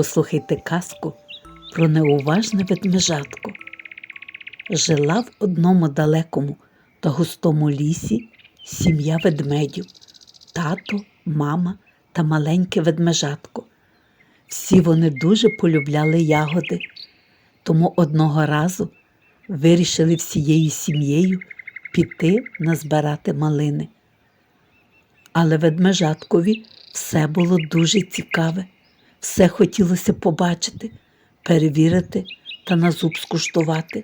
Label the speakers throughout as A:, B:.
A: Послухайте казку про неуважне ведмежатко. Жила в одному далекому та густому лісі сім'я ведмедів, тато, мама та маленьке ведмежатко. Всі вони дуже полюбляли ягоди, тому одного разу вирішили всією сім'єю піти назбирати малини. Але ведмежаткові все було дуже цікаве, все хотілося побачити, перевірити та на зуб скуштувати.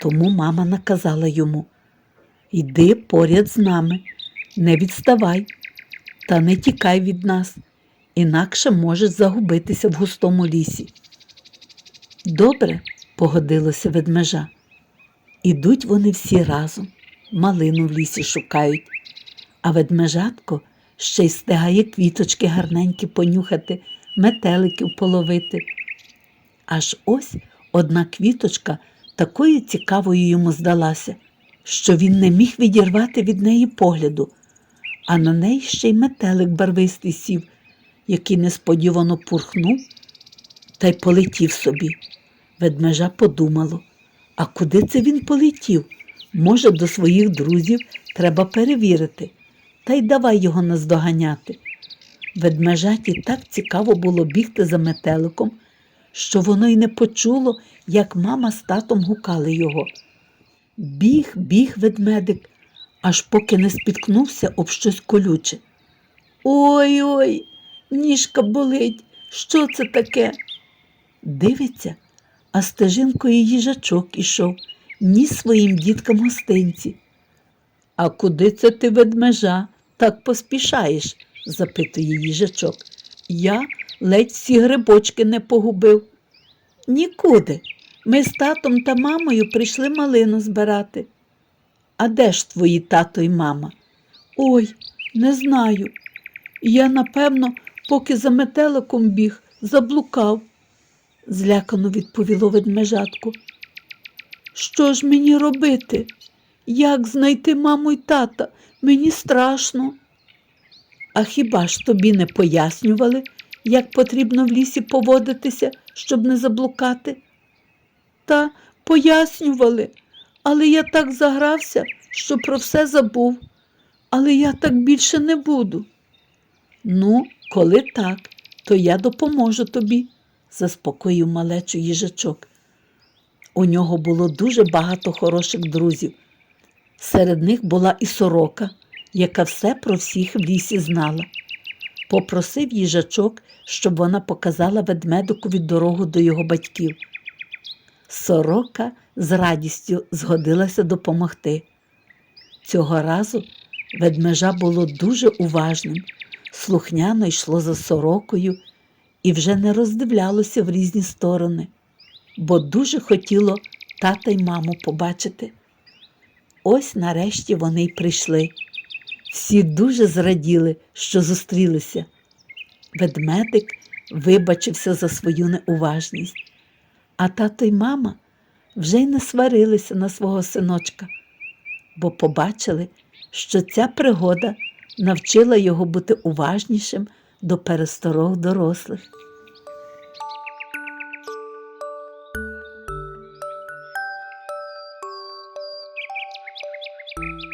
A: Тому мама наказала йому Йди поряд з нами, не відставай та не тікай від нас, інакше можеш загубитися в густому лісі. Добре, погодилося ведмежа. Ідуть вони всі разом, малину в лісі шукають, а ведмежатко ще й стигає квіточки гарненькі понюхати, метеликів половити. Аж ось одна квіточка такою цікавою йому здалася, що він не міг відірвати від неї погляду, а на неї ще й метелик барвистий сів, який несподівано пурхнув та й полетів собі. Ведмежа подумало, а куди це він полетів? Може, до своїх друзів треба перевірити, та й давай його наздоганяти. Ведмежаті так цікаво було бігти за метеликом, що воно й не почуло, як мама з татом гукали його. Біг, біг ведмедик, аж поки не спіткнувся об щось колюче. Ой ой, ніжка болить, що це таке? Дивиться, а стежинкою їжачок ішов, ніс своїм діткам гостинці. А куди це ти, ведмежа, так поспішаєш? Запитує їжачок. Я ледь всі грибочки не погубив. Нікуди. Ми з татом та мамою прийшли малину збирати. А де ж твої тато й мама? Ой, не знаю. Я, напевно, поки за метеликом біг, заблукав, злякано відповіло ведмежатку. Що ж мені робити? Як знайти маму й тата? Мені страшно. А хіба ж тобі не пояснювали, як потрібно в лісі поводитися, щоб не заблукати? Та пояснювали, але я так загрався, що про все забув. Але я так більше не буду. Ну, коли так, то я допоможу тобі, заспокоїв малечу їжачок. У нього було дуже багато хороших друзів. Серед них була і сорока, яка все про всіх в лісі знала. Попросив їжачок, щоб вона показала ведмедикові дорогу до його батьків. Сорока з радістю згодилася допомогти. Цього разу ведмежа було дуже уважним, слухняно йшло за сорокою і вже не роздивлялося в різні сторони, бо дуже хотіло тата й маму побачити. Ось нарешті вони й прийшли. Всі дуже зраділи, що зустрілися. Ведмедик вибачився за свою неуважність, а тато й мама вже й не сварилися на свого синочка, бо побачили, що ця пригода навчила його бути уважнішим до пересторог дорослих. Thank you.